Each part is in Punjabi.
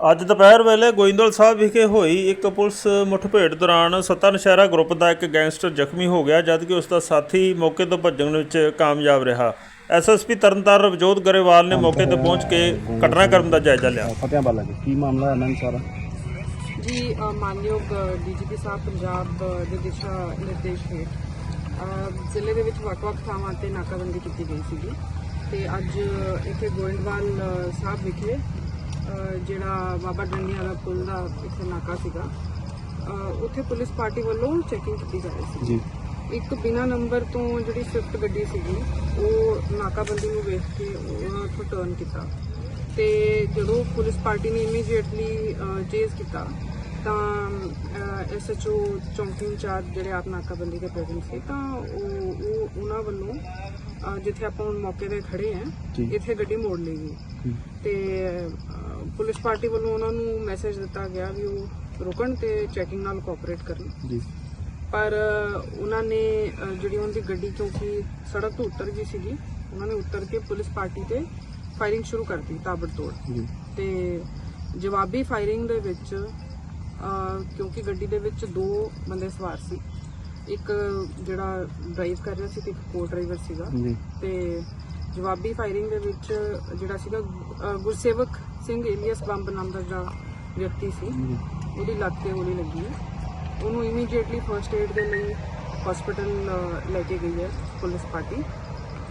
ਅੱਜ ਦੁਪਹਿਰ ਵੇਲੇ ਗੋਇੰਦਵਾਲ ਸਾਹਿਬ ਵਿਖੇ ਹੋਈ ਇੱਕ ਪੁਲਿਸ ਮੁਠਭੇੜ ਦੌਰਾਨ ਸੱਤਾ ਨਸ਼ਹਿਰਾ ਗਰੁੱਪ ਦਾ ਇੱਕ ਗੈਂਗਸਟਰ ਜ਼ਖਮੀ ਹੋ ਗਿਆ ਜਦਕਿ ਉਸ ਦਾ ਸਾਥੀ ਮੌਕੇ ਤੋਂ ਭੱਜਣ ਵਿੱਚ ਕਾਮਯਾਬ ਰਿਹਾ। ਐਸਐਸਪੀ ਤਰਨਤਾਰਨ ਰਵਜੋਤ ਗਰੇਵਾਲ ਨੇ ਮੌਕੇ ਤੇ ਪਹੁੰਚ ਕੇ ਘਟਨਾਕ੍ਰਮ ਦਾ ਜਾਇਜ਼ਾ ਲਿਆ। ਫਤਿਆਂ ਵਾਲਾ ਜੀ ਕੀ ਮਾਮਲਾ ਹੈ ਮੈਮ ਸਾਰਾ? ਜੀ ਅ, ਮਾਨਯੋਗ ਡੀਜੀਪੀ ਸਾਹਿਬ ਪੰਜਾਬ ਅ, ਦੇ ਦਿਸ਼ਾ ਨਿਰਦੇਸ਼ ਹੇਠ ਅ, ਜ਼ਿਲ੍ਹੇ ਦੇ ਵਿੱਚ ਵੱਖ-ਵੱਖ ਥਾਵਾਂ ਤੇ ਨਾਕਾਬੰਦੀ ਕੀਤੀ ਗਈ ਸੀਗੀ। ਤੇ ਅੱਜ ਇੱਥੇ ਗੋਇੰਦਵਾਲ ਅ, ਸਾਹਿਬ ਵਿਖੇ ਜਿਹੜਾ ਬਾਬਾ ਡੰਡੀਆਂ ਦਾ ਪੁਲ ਦਾ ਇੱਥੇ ਨਾਕਾ ਸੀਗਾ ਉੱਥੇ ਪੁਲਿਸ ਪਾਰਟੀ ਵੱਲੋਂ ਚੈਕਿੰਗ ਕੀਤੀ ਜਾ ਰਹੀ ਸੀ ਜੀ ਇੱਕ ਬਿਨਾ ਨੰਬਰ ਤੋਂ ਜਿਹੜੀ ਸਵਿਫਟ ਗੱਡੀ ਸੀਗੀ ਉਹ ਨਾਕਾਬੰਦੀ ਨੂੰ ਵੇਖ ਕੇ ਉਹਨਾਂ ਤੋਂ ਟਰਨ ਕੀਤਾ ਤੇ ਜਦੋਂ ਪੁਲਿਸ ਪਾਰਟੀ ਨੇ ਇਮੀਡੀਏਟਲੀ ਚੇਜ਼ ਕੀਤਾ ਤਾਂ ਐਸਐਚਓ ਚੌਂਕੀ ਇੰਚਾਰਜ ਜਿਹੜੇ ਆਪ ਨਾਕਾਬੰਦੀ ਦੇ ਪ੍ਰੈਜ਼ੈਂਟ ਸੀ ਤਾਂ ਉਹ ਉਹ ਉਹਨਾਂ ਵੱਲੋਂ ਜਿੱਥੇ ਆਪਾਂ ਹੁਣ ਮੌਕੇ ਤੇ ਖੜੇ ਆਂ। ਇੱਥੇ ਗੱਡੀ ਮੋੜ ਲਈ ਗਈ। ਤੇ ਪੁਲਿਸ ਪਾਰਟੀ ਵੱਲੋਂ ਉਹਨਾਂ ਨੂੰ ਮੈਸੇਜ ਦਿੱਤਾ ਗਿਆ ਵੀ ਉਹ ਰੁਕਣ ਤੇ ਚੈਕਿੰਗ ਨਾਲ ਕੋਆਪਰੇਟ ਕਰਨ। ਜੀ। ਪਰ ਉਹਨਾਂ ਨੇ ਜਿਹੜੀ ਉਹਨਾਂ ਦੀ ਗੱਡੀ ਕਿਉਂਕਿ ਸੜਕ ਤੋਂ ਉੱਤਰ ਗਈ ਸੀਗੀ ਉਹਨਾਂ ਨੇ ਉੱਤਰ ਕੇ ਪੁਲਿਸ ਪਾਰਟੀ ਤੇ ਫਾਇਰਿੰਗ ਸ਼ੁਰੂ ਕਰਤੀ ਤਾਬੜਤੋੜ। ਜੀ। ਤੇ ਜਵਾਬੀ ਫਾਇਰਿੰਗ ਦੇ ਵਿੱਚ ਕਿਉਂਕਿ ਗੱਡੀ ਦੇ ਵਿੱਚ ਦੋ ਬੰਦੇ ਸਵਾਰ ਸੀ। ਇੱਕ ਜਿਹੜਾ ਡਰਾਈਵ ਕਰ ਰਿਹਾ ਸੀ ਤੇ ਇੱਕ ਕੋ ਡਰਾਈਵਰ ਸੀਗਾ ਤੇ ਜਵਾਬੀ ਫਾਇਰਿੰਗ ਦੇ ਵਿੱਚ ਜਿਹੜਾ ਸੀਗਾ ਅ, ਗੁਰਸੇਵਕ ਸਿੰਘ ਏਲੀਅਸ ਬੰਬ ਨਾਮ ਦਾ ਜਿਹੜਾ ਵਿਅਕਤੀ ਸੀ ਜੀ। ਉਹਦੀ ਲੱਤ ਤੇ ਗੋਲੀ ਲੱਗੀ। ਹੈ ਉਹਨੂੰ ਇਮੀਡੀਏਟਲੀ ਫਰਸਟ ਏਡ ਦੇ ਲਈ ਹਸਪੀਟਲ ਲੈ ਕੇ ਗਈ ਹੈ ਪੁਲਿਸ ਪਾਰਟੀ।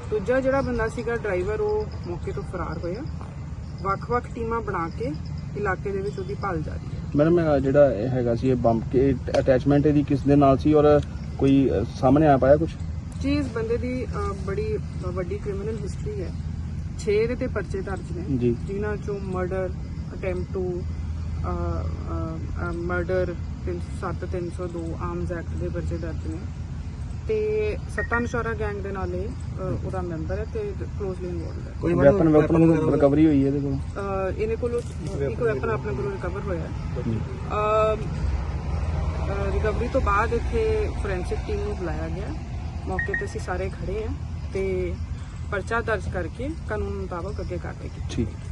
ਦੂਜਾ ਜਿਹੜਾ ਬੰਦਾ ਸੀਗਾ ਡਰਾਈਵਰ ਉਹ ਮੌਕੇ ਤੋਂ ਫਰਾਰ ਹੋਇਆ। ਵੱਖ-ਵੱਖ ਟੀਮਾਂ ਬਣਾ ਕੇ ਇਲਾਕੇ ਦੇ ਵਿੱਚ ਉਹਦੀ ਭਾਲ ਜਾਰੀ ਹੈ। ਮੈਡਮ ਇਹ ਜਿਹੜਾ ਇਹ ਹੈਗਾ ਸੀ ਇਹ ਬੰਬ ਕੇ ਅਟੈਚਮੈਂਟ ਇਹਦੀ ਕਿਸ ਦੇ ਨਾਲ ਸੀ ਔਰ ਕੋਈ ਅ, ਸਾਹਮਣੇ ਆ ਪਾਇਆ ਕੁਝ ਜੀ ਇਸ ਬੰਦੇ ਦੀ ਬੜੀ ਵੱਡੀ ਕ੍ਰਿਮੀਨਲ ਹਿਸਟਰੀ ਹੈ। 6 ਦੇ ਤੇ ਪਰਚੇ ਦਰਜ ਨੇ। ਜੀ। ਜਿਨ੍ਹਾਂ ਚੋਂ murder attempt to murder 307 arms act ਦੇ ਪਰਚੇ ਦਰਜ ਨੇ। ਤੇ ਸੱਤਾ ਨਸ਼ਾਰਾ ਗੈਂਗ ਦੇ ਨਾਲ ਇਹ ਅਹ, ਉਹਦਾ ਮੈਂਬਰ ਹੈ ਤੇ ਕਲੋਜ਼ਲੀ ਇਨਵੋਲਡ ਹੈ। ਕੋਈ ਵੈਪਨ ਵੈਪਨ ਰਿਕਵਰੀ ਹੋਈ ਹੈ ਇਹਦੇ ਕੋਲ? ਅਹ, ਇਹਦੇ ਕੋਲੋਂ ਇੱਕ ਵੈਪਨ ਆਪਣੇ ਕੋਲੋਂ ਰਿਕਵਰ ਹੋਇਆ ਹੈ। ਰਿਕਵਰੀ ਤੋਂ ਬਾਅਦ ਇੱਥੇ ਫੋਰੈਂਸਿਕ ਟੀਮ ਨੂੰ ਬੁਲਾਇਆ ਗਿਆ। ਮੌਕੇ ਤੇ ਅਸੀਂ ਸਾਰੇ ਖੜੇ ਆ ਤੇ ਪਰਚਾ ਦਰਜ ਕਰਕੇ ਕਾਨੂੰਨ ਮੁਤਾਬਕ ਅੱਗੇ ਕਾਰਵਾਈ ਕੀਤੀ ਠੀਕ।